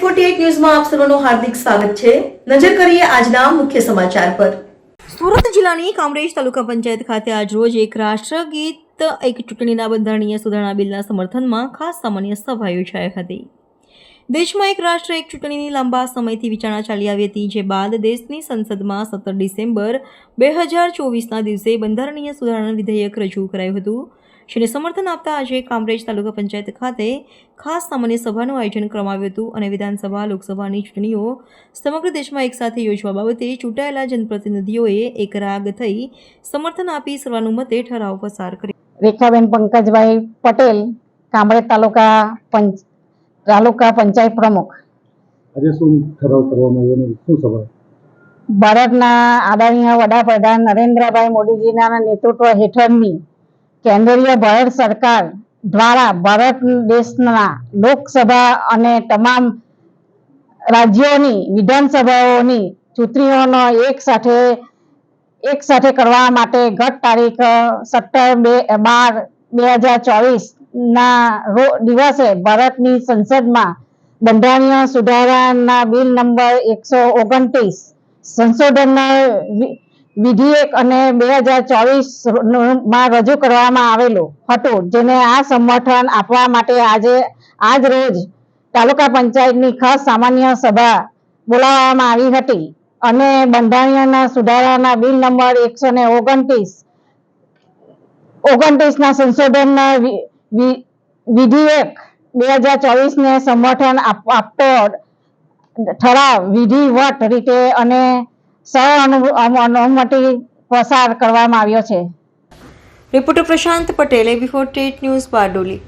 Forty ન્યૂઝમાં આપ સર્વનું હાર્દિક સ્વાગત છે. નજર કરીએ આજના મુખ્ય સમાચાર પર. સુરત જિલ્લાની કામરેજ તાલુકા પંચાયત ખાતે આજરોજ એક રાષ્ટ્રગીત, એક ચૂંટણીના બંધારણીય સુધારણા બિલના સમર્થનમાં ખાસ સામાન્ય સભા યોજાઈ હતી. દેશમાં એક રાષ્ટ્ર, એક ચૂંટણીની લાંબા સમયથી વિચારણા ચાલી આવી હતી, જે બાદ દેશની સંસદમાં સત્તર ડિસેમ્બર બે હજાર ચોવીસના દિવસે બંધારણીય સુધારણા વિધેયક રજૂ કરાયું હતું. જેને સમર્થન આપતા આજે કામરેજ તાલુકા પંચાયત ખાતે ખાસ સામાન્ય સભાનું આયોજન કરવામાં આવ્યું હતું અને વિધાનસભા, લોકસભાની ચૂંટણીઓ સમગ્ર દેશમાં એકસાથે યોજવા બાબતે ચૂંટાયેલા જનપ્રતિનિધિઓએ એક રાગ થઈ સમર્થન આપી સર્વાનુમતે ઠરાવ પસાર કર્યો. રેખાબેન પંકજભાઈ પટેલ, કામરેજ તાલુકા પંચ તાલુકા પંચાયત પ્રમુખ. આજે શું ઠરાવ કરવામાં આવ્યો અને શું સભા ભારતના આદરણીય વડાપ્રધાન નરેન્દ્રભાઈ મોદીજીના નેતૃત્વ હેઠળની કેન્દ્રીય ભારત સરકાર દ્વારા ભારત દેશના લોકસભા અને તમામ રાજ્યોની વિધાનસભાઓની ચૂંટણીઓનો એક સાથે એક સાથે કરવા માટે ગત તારીખ સત્તર બે બાર બે હજાર ચોવીસ ના દિવસે ભારતની સંસદમાં બંધારણીય સુધારાના બિલ નંબર એકસો ઓગણત્રીસ સંશોધનના વિધેયક અને બે હજાર ચોવીસમાં રજૂ કરવામાં આવેલું હતું, જેને આ સમર્થન આપવા માટે આજે, આજ રોજ તાલુકા પંચાયતની ખાસ સામાન્ય સભા બોલાવવામાં આવી હતી અને બંધારણીયના સુધારાના બિલ નંબર એકસો ને ઓગણત્રીસ, ઓગણત્રીસના સંશોધનના સંશોધન વિધેયક બે હજાર ચોવીસને સમર્થન આપ- આપતો ઠરાવ વિધિવત રીતે અને સહઅનુમતિ પસાર કરવામાં આવ્યો છે. રિપોર્ટર પ્રશાંત પટેલે બિફોર ટેટ ન્યૂઝ બારડોલી.